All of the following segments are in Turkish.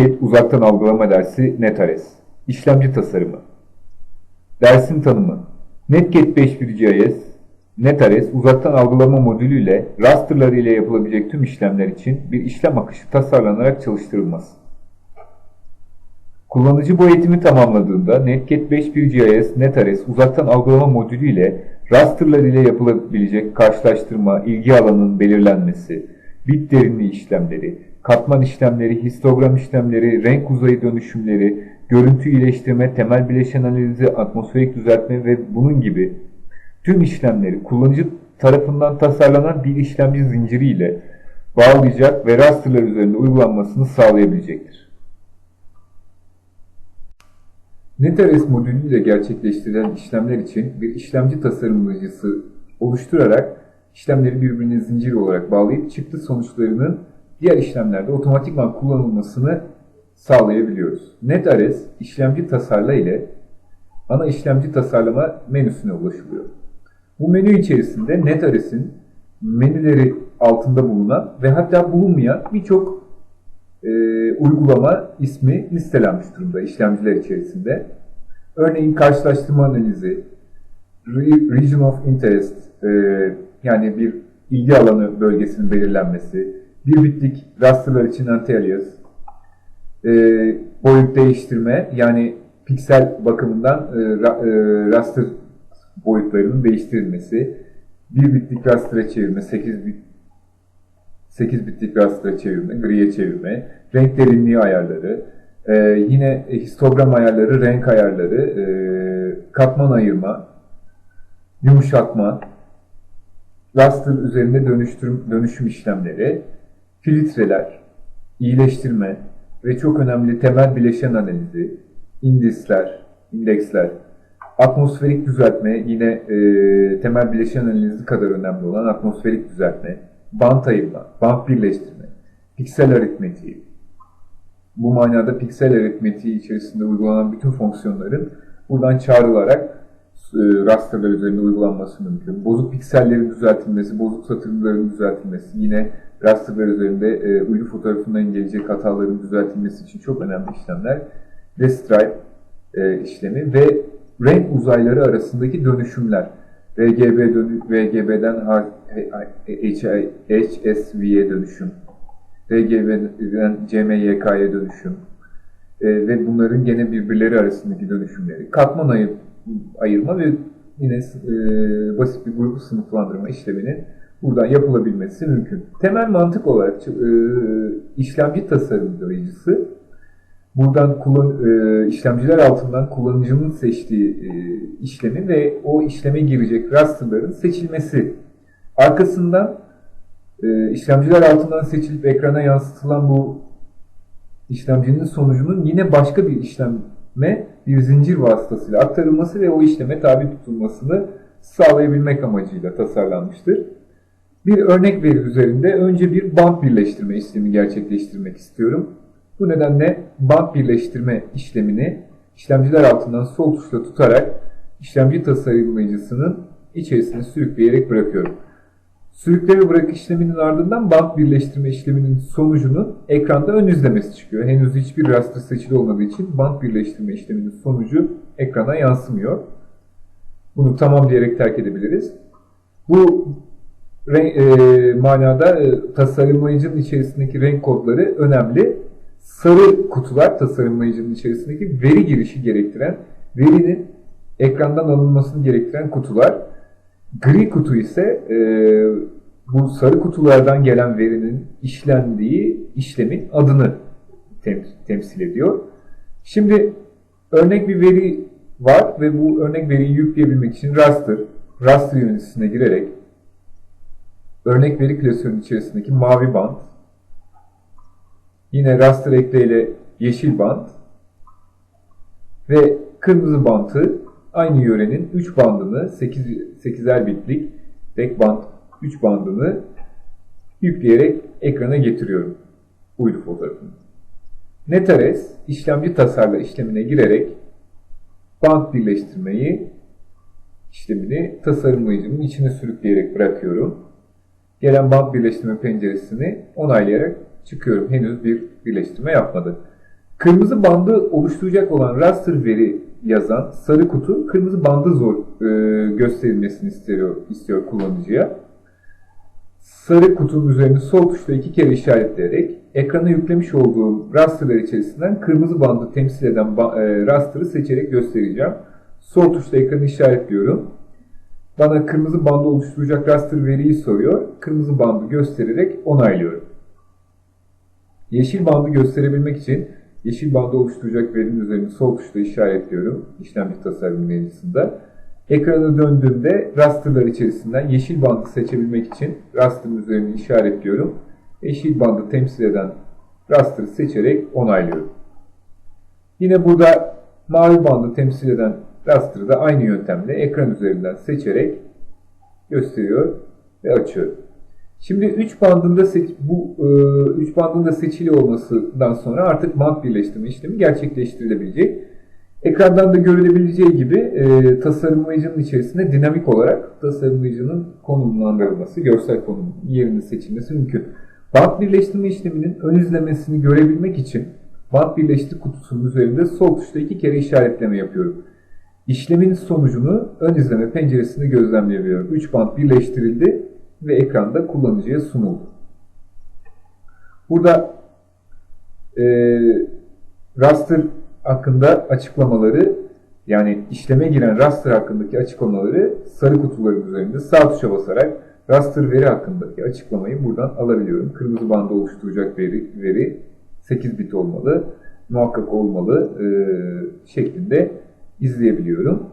Netcat uzaktan algılama dersi NetAres. İşlemci tasarımı. Dersin tanımı. Netcat 5.1 GIS, NetAres uzaktan algılama modülüyle rasterları ile yapılabilecek tüm işlemler için bir işlem akışı tasarlanarak çalıştırılması. Kullanıcı bu eğitimi tamamladığında Netcat 5.1 GIS NetAres uzaktan algılama modülü ile rasterlar ile yapılabilecek karşılaştırma, ilgi alanının belirlenmesi, bit derinliği işlemleri, katman işlemleri, histogram işlemleri, renk uzayı dönüşümleri, görüntü iyileştirme, temel bileşen analizi, atmosferik düzeltme ve bunun gibi tüm işlemleri kullanıcı tarafından tasarlanan bir işlemci zinciriyle bağlayacak ve rasterlar üzerinde uygulanmasını sağlayabilecektir. NetAres modülüyle gerçekleştirilen işlemler için bir işlemci tasarımlayıcısı oluşturarak işlemleri birbirine zincir olarak bağlayıp çıktı sonuçlarının diğer işlemlerde otomatikman kullanılmasını sağlayabiliyoruz. NetAres işlemci tasarla ile ana işlemci tasarlama menüsüne ulaşılıyor. Bu menü içerisinde NetAres'in menüleri altında bulunan ve hatta bulunmayan birçok e, uygulama ismi listelenmiş durumda işlemciler içerisinde. Örneğin karşılaştırma analizi, Re- Region of Interest, e, yani bir ilgi alanı bölgesinin belirlenmesi, bir bitlik rasterlar için anti-alias, e, boyut değiştirme, yani piksel bakımından e, ra- e, raster boyutlarının değiştirilmesi, bir bitlik raster'a çevirme, 8 bit 8 bitlik raster'a çevirme, griye çevirme, renk derinliği ayarları, e, yine histogram ayarları, renk ayarları, e, katman ayırma, yumuşatma, raster üzerinde dönüştürüm, dönüşüm işlemleri, filtreler, iyileştirme ve çok önemli temel bileşen analizi, indisler, indeksler, atmosferik düzeltme yine e, temel bileşen analizi kadar önemli olan atmosferik düzeltme, bant ayırma, bant birleştirme, piksel aritmetiği. Bu manada piksel aritmetiği içerisinde uygulanan bütün fonksiyonların buradan çağrılarak e, rasterlar üzerinde uygulanması mümkün. Bozuk piksellerin düzeltilmesi, bozuk satırların düzeltilmesi, yine rasterlar üzerinde e, uydu fotoğrafından gelecek hataların düzeltilmesi için çok önemli işlemler. Restripe e, işlemi ve renk uzayları arasındaki dönüşümler. RGB dönü RGB'den HSV'ye dönüşüm, RGB'den CMYK'ya dönüşüm e, ve bunların gene birbirleri arasındaki dönüşümleri. Katman ayır, ayırma ve yine e, basit bir grup sınıflandırma işleminin buradan yapılabilmesi mümkün. Temel mantık olarak e, işlemci tasarımlayıcısı buradan kullan, e, işlemciler altından kullanıcının seçtiği e, işlemi ve o işleme girecek rasterların seçilmesi. Arkasından işlemciler altından seçilip ekrana yansıtılan bu işlemcinin sonucunun yine başka bir işleme bir zincir vasıtasıyla aktarılması ve o işleme tabi tutulmasını sağlayabilmek amacıyla tasarlanmıştır. Bir örnek veri üzerinde önce bir band birleştirme işlemi gerçekleştirmek istiyorum. Bu nedenle band birleştirme işlemini işlemciler altından sol tuşla tutarak işlemci tasarımlayıcısının içerisine sürükleyerek bırakıyorum. Sürükleme bırak işleminin ardından band birleştirme işleminin sonucunun ekranda ön izlemesi çıkıyor. Henüz hiçbir raster seçili olmadığı için band birleştirme işleminin sonucu ekrana yansımıyor. Bunu tamam diyerek terk edebiliriz. Bu e, manada e, tasarımlayıcının içerisindeki renk kodları önemli sarı kutular tasarımlayıcının içerisindeki veri girişi gerektiren, verinin ekrandan alınmasını gerektiren kutular. Gri kutu ise e, bu sarı kutulardan gelen verinin işlendiği işlemin adını tem temsil ediyor. Şimdi örnek bir veri var ve bu örnek veriyi yükleyebilmek için raster, raster yöneticisine girerek örnek veri klasörünün içerisindeki mavi band, Yine raster ekleyle yeşil bant ve kırmızı bantı aynı yörenin 3 bandını 8 8'er bitlik tek band 3 bandını yükleyerek ekrana getiriyorum uydu fotoğrafını. NetAres işlemci tasarla işlemine girerek band birleştirmeyi işlemini tasarımlayıcının içine sürükleyerek bırakıyorum. Gelen band birleştirme penceresini onaylayarak çıkıyorum. Henüz bir birleştirme yapmadı. Kırmızı bandı oluşturacak olan raster veri yazan sarı kutu kırmızı bandı zor e, gösterilmesini istiyor, istiyor kullanıcıya. Sarı kutunun üzerine sol tuşla iki kere işaretleyerek ekrana yüklemiş olduğum rasterlar içerisinden kırmızı bandı temsil eden e, raster'ı seçerek göstereceğim. Sol tuşla ekranı işaretliyorum. Bana kırmızı bandı oluşturacak raster veriyi soruyor. Kırmızı bandı göstererek onaylıyorum. Yeşil bandı gösterebilmek için yeşil bandı oluşturacak verinin üzerine sol tuşla işaretliyorum işlemci tasarım menüsünde. Ekrana döndüğümde rasterlar içerisinden yeşil bandı seçebilmek için rasterın üzerine işaretliyorum. Yeşil bandı temsil eden raster'ı seçerek onaylıyorum. Yine burada mavi bandı temsil eden raster'ı da aynı yöntemle ekran üzerinden seçerek gösteriyor ve açıyorum. Şimdi 3 bandında seç, bu 3 bandında seçili olmasından sonra artık band birleştirme işlemi gerçekleştirilebilecek. Ekrandan da görülebileceği gibi e, tasarımlayıcının içerisinde dinamik olarak tasarımlayıcının konumlandırılması, görsel konum yerinin seçilmesi mümkün. Band birleştirme işleminin ön izlemesini görebilmek için band birleştir kutusunun üzerinde sol tuşla iki kere işaretleme yapıyorum. İşlemin sonucunu ön izleme penceresinde gözlemleyebiliyorum. 3 band birleştirildi ve ekranda kullanıcıya sunuldu. Burada e, raster hakkında açıklamaları yani işleme giren raster hakkındaki açıklamaları sarı kutuların üzerinde sağ tuşa basarak raster veri hakkındaki açıklamayı buradan alabiliyorum. Kırmızı bandı oluşturacak veri, veri 8 bit olmalı, muhakkak olmalı e, şeklinde izleyebiliyorum.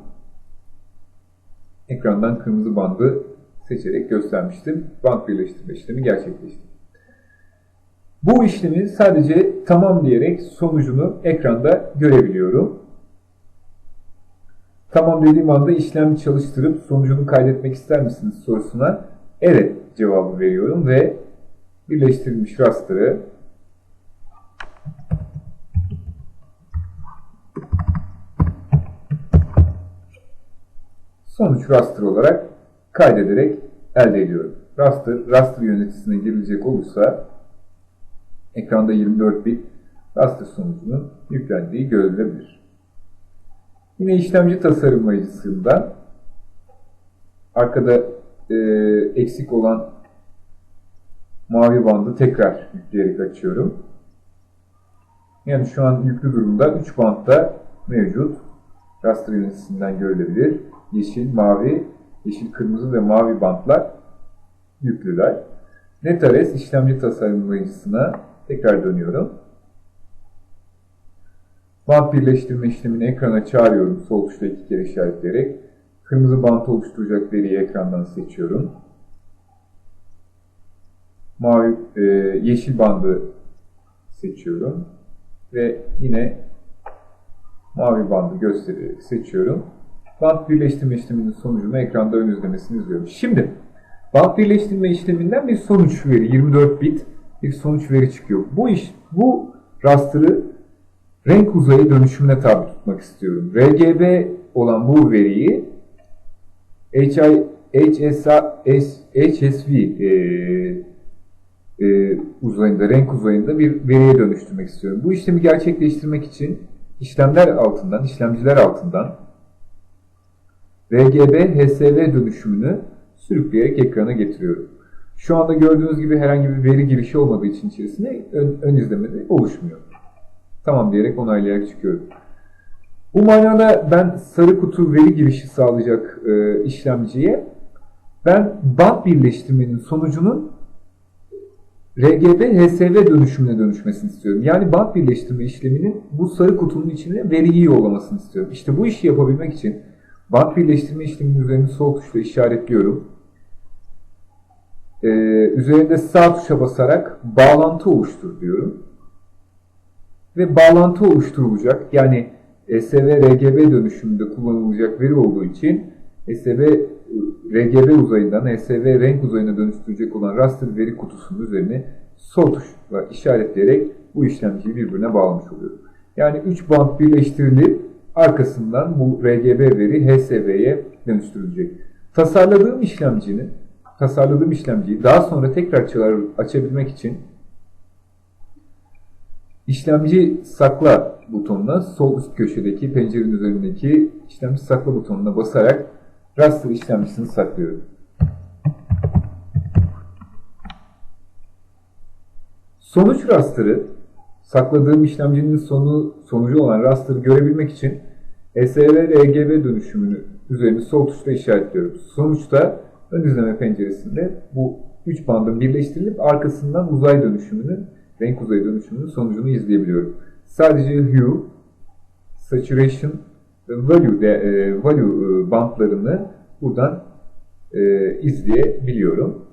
Ekrandan kırmızı bandı seçerek göstermiştim. Band birleştirme işlemi gerçekleşti. Bu işlemi sadece tamam diyerek sonucunu ekranda görebiliyorum. Tamam dediğim anda işlemi çalıştırıp sonucunu kaydetmek ister misiniz sorusuna evet cevabı veriyorum ve birleştirilmiş raster'ı sonuç raster olarak kaydederek elde ediyorum. Raster, raster yöneticisine girilecek olursa ekranda 24 bit raster sonucunun yüklendiği görülebilir. Yine işlemci tasarımlayıcısında arkada e, eksik olan mavi bandı tekrar yükleyerek açıyorum. Yani şu an yüklü durumda 3 bantta mevcut. Raster yöneticisinden görülebilir. Yeşil, mavi, yeşil, kırmızı ve mavi bantlar yüklüler. NetAres işlemci tasarımlayıcısına tekrar dönüyorum. Bant birleştirme işlemini ekrana çağırıyorum. Sol tuşla iki kere işaretleyerek. Kırmızı bant oluşturacak veriyi ekrandan seçiyorum. Mavi, e, yeşil bandı seçiyorum. Ve yine mavi bandı göstererek seçiyorum. Bant birleştirme işleminin sonucunu ekranda ön izlemesini izliyorum. Şimdi bant birleştirme işleminden bir sonuç veri, 24 bit bir sonuç veri çıkıyor. Bu iş, bu raster'ı renk uzayı dönüşümüne tabi tutmak istiyorum. RGB olan bu veriyi HI, HSA, HSV e, e, uzayında, renk uzayında bir veriye dönüştürmek istiyorum. Bu işlemi gerçekleştirmek için işlemler altından, işlemciler altından RGB HSV dönüşümünü sürükleyerek ekrana getiriyorum. Şu anda gördüğünüz gibi herhangi bir veri girişi olmadığı için içerisinde ön, ön izlemede oluşmuyor. Tamam diyerek onaylayarak çıkıyorum. Bu manada ben sarı kutu veri girişi sağlayacak e, işlemciye ben band birleştirmenin sonucunun RGB HSV dönüşümüne dönüşmesini istiyorum. Yani band birleştirme işleminin bu sarı kutunun içine veriyi yollamasını istiyorum. İşte bu işi yapabilmek için band birleştirme işleminin üzerine sol tuşla işaretliyorum. Ee, üzerinde sağ tuşa basarak bağlantı oluştur diyorum. Ve bağlantı oluşturulacak yani SV RGB dönüşümünde kullanılacak veri olduğu için SV RGB uzayından SV renk uzayına dönüştürecek olan raster veri kutusunun üzerine sol tuşla işaretleyerek bu işlemciyi birbirine bağlamış oluyorum. Yani 3 band birleştirilip arkasından bu RGB veri HSV'ye dönüştürülecek. Tasarladığım işlemcinin tasarladığım işlemciyi daha sonra tekrar açabilmek için işlemci sakla butonuna sol üst köşedeki pencerenin üzerindeki işlemci sakla butonuna basarak raster işlemcisini saklıyorum. Sonuç raster'ı sakladığım işlemcinin sonu sonucu olan raster'ı görebilmek için SVR-RGB dönüşümünü üzerini sol tuşla işaretliyorum. Sonuçta ön izleme penceresinde bu üç bandın birleştirilip arkasından uzay dönüşümünün, renk uzay dönüşümünün sonucunu izleyebiliyorum. Sadece hue, saturation value, de, e, value e, bandlarını buradan e, izleyebiliyorum.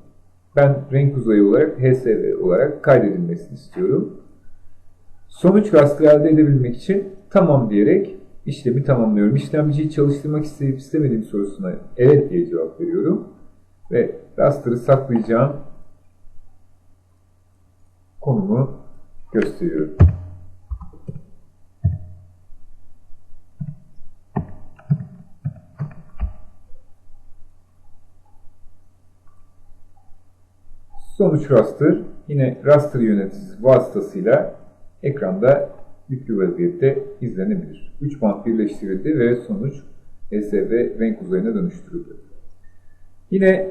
Ben renk uzayı olarak HSV olarak kaydedilmesini istiyorum. Sonuç rastı elde edebilmek için tamam diyerek işlemi tamamlıyorum. İşlemciyi çalıştırmak isteyip istemediğim sorusuna evet diye cevap veriyorum. Ve raster'ı saklayacağım konumu gösteriyorum. Sonuç raster yine raster yöneticisi vasıtasıyla ekranda yüklü vaziyette izlenebilir. 3 band birleştirildi ve sonuç SV renk uzayına dönüştürüldü. Yine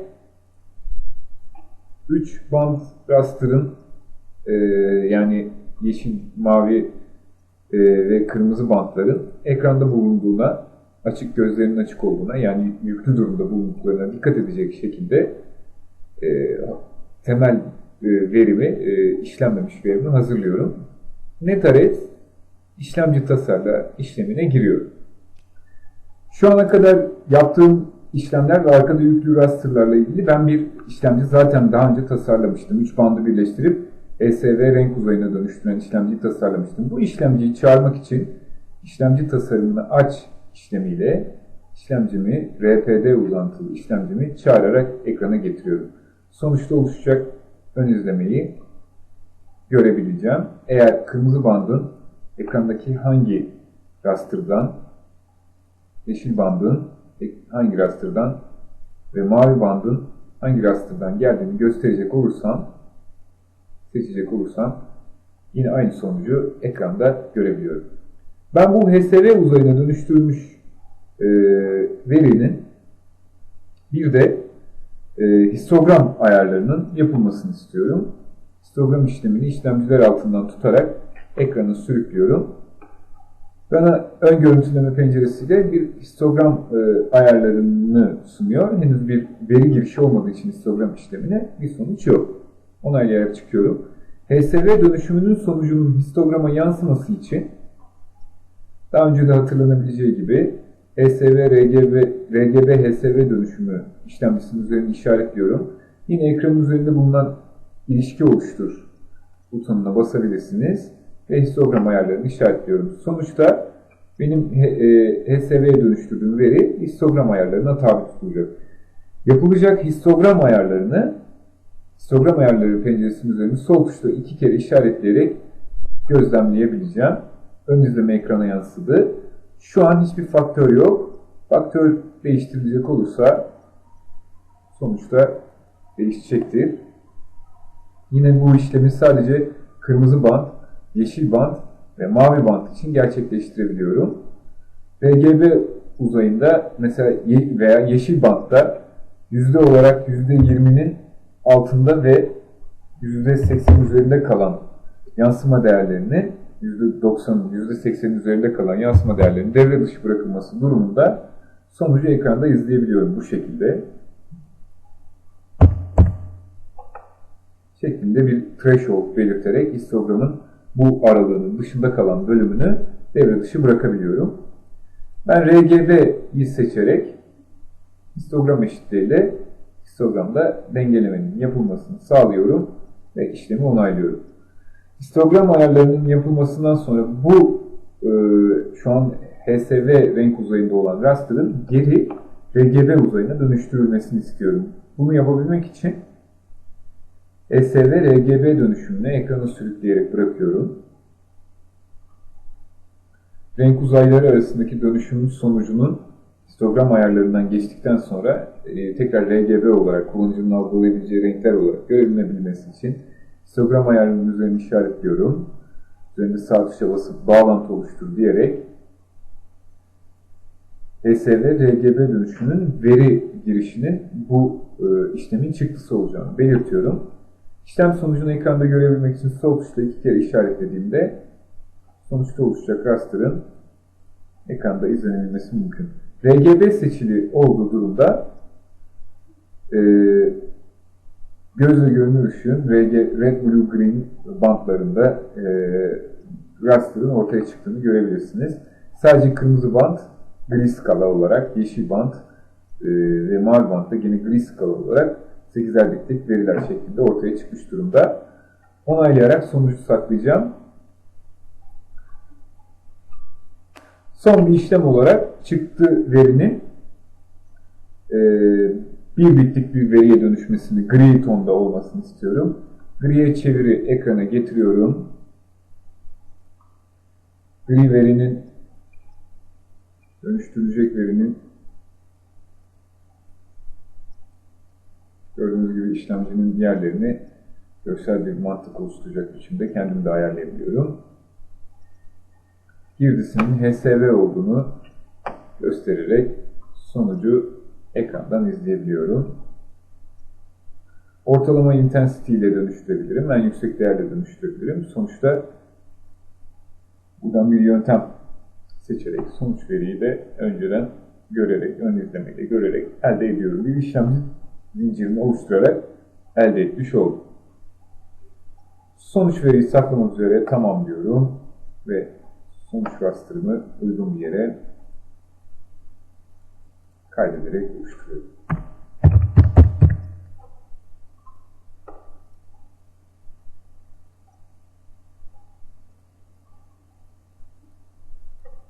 3 band raster'ın e, yani yeşil, mavi e, ve kırmızı bantların ekranda bulunduğuna, açık gözlerinin açık olduğuna yani yüklü durumda bulunduklarına dikkat edecek şekilde e, temel e, verimi, e, işlenmemiş verimi hazırlıyorum. Netaret işlemci tasarla işlemine giriyorum. Şu ana kadar yaptığım işlemler ve arkada yüklü rasterlarla ilgili ben bir işlemci zaten daha önce tasarlamıştım. 3 bandı birleştirip ESV renk uzayına dönüştüren işlemciyi tasarlamıştım. Bu işlemciyi çağırmak için işlemci tasarımını aç işlemiyle işlemcimi RPD uzantılı işlemcimi çağırarak ekrana getiriyorum. Sonuçta oluşacak ön izlemeyi görebileceğim. Eğer kırmızı bandın ekrandaki hangi raster'dan, yeşil bandın hangi raster'dan ve mavi bandın hangi raster'dan geldiğini gösterecek olursam, seçecek olursam yine aynı sonucu ekranda görebiliyorum. Ben bu HSV uzayına dönüştürülmüş e, verinin bir de e, histogram ayarlarının yapılmasını istiyorum. Histogram işlemini işlemciler altından tutarak ekranı sürüklüyorum. Bana ön görüntüleme penceresiyle bir histogram e, ayarlarını sunuyor. Henüz bir veri girişi olmadığı için histogram işlemine bir sonuç yok. Onaylayarak çıkıyorum. HSV dönüşümünün sonucunun histograma yansıması için daha önce de hatırlanabileceği gibi HSV, RGB, RGB HSV dönüşümü işlemcisinin üzerine işaretliyorum. Yine ekranın üzerinde bulunan ilişki oluştur butonuna basabilirsiniz ve histogram ayarlarını işaretliyorum. Sonuçta benim HSV'ye dönüştürdüğüm veri histogram ayarlarına tabi tutulacak. Yapılacak histogram ayarlarını histogram ayarları penceresinin üzerinde sol tuşla iki kere işaretleyerek gözlemleyebileceğim. Ön izleme ekrana yansıdı. Şu an hiçbir faktör yok. Faktör değiştirilecek olursa sonuçta değişecektir. Yine bu işlemi sadece kırmızı band, yeşil band ve mavi band için gerçekleştirebiliyorum. RGB uzayında mesela veya yeşil bandda yüzde olarak yüzde 20'nin altında ve yüzde 80 üzerinde kalan yansıma değerlerini %90'ın %80'in üzerinde kalan yansıma değerlerinin devre dışı bırakılması durumunda sonucu ekranda izleyebiliyorum bu şekilde. Şeklinde bir threshold belirterek histogramın bu aralığının dışında kalan bölümünü devre dışı bırakabiliyorum. Ben RGB'yi seçerek histogram eşitliğiyle histogramda dengelemenin yapılmasını sağlıyorum ve işlemi onaylıyorum. Histogram ayarlarının yapılmasından sonra bu e, şu an HSV renk uzayında olan raster'ın geri RGB uzayına dönüştürülmesini istiyorum. Bunu yapabilmek için SV RGB dönüşümünü ekrana sürükleyerek bırakıyorum. Renk uzayları arasındaki dönüşümün sonucunun histogram ayarlarından geçtikten sonra e, tekrar RGB olarak kullanıcının algılayabileceği renkler olarak görebilmebilmesi için histogram ayarlarının üzerine işaretliyorum. üzerinde sağ tuşa basıp bağlantı oluştur diyerek HSV RGB dönüşünün veri girişinin bu e, işlemin çıktısı olacağını belirtiyorum. İşlem sonucunu ekranda görebilmek için sol tuşla iki kere işaretlediğimde sonuçta oluşacak raster'ın ekranda izlenebilmesi mümkün. RGB seçili olduğu durumda e, gözle görünür ışığın Red, Blue, Green bantlarında e, raster'ın ortaya çıktığını görebilirsiniz. Sadece kırmızı bant gri skala olarak, yeşil bant e, ve mavi bant da yine gri skala olarak 8'er bitlik veriler şeklinde ortaya çıkmış durumda. Onaylayarak sonucu saklayacağım. Son bir işlem olarak çıktı verinin e, bir bitlik bir veriye dönüşmesini gri tonda olmasını istiyorum. Griye çeviri ekrana getiriyorum. Gri verinin dönüştürülecek verinin gördüğünüz gibi işlemcinin yerlerini görsel bir mantık oluşturacak biçimde kendimi de ayarlayabiliyorum. Girdisinin HSV olduğunu göstererek sonucu ekrandan izleyebiliyorum. Ortalama intensity ile dönüştürebilirim. En yüksek değerle dönüştürebilirim. Sonuçta buradan bir yöntem seçerek sonuç veriyi de önceden görerek, ön izlemeyle görerek elde ediyorum. Bir işlemci zincirini oluşturarak elde etmiş oldum. Sonuç veriyi saklamak üzere tamam diyorum ve sonuç raster'ımı uygun bir yere kaydederek oluşturuyorum.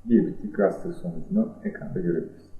Bir bitlik raster sonucunu ekranda görebiliriz.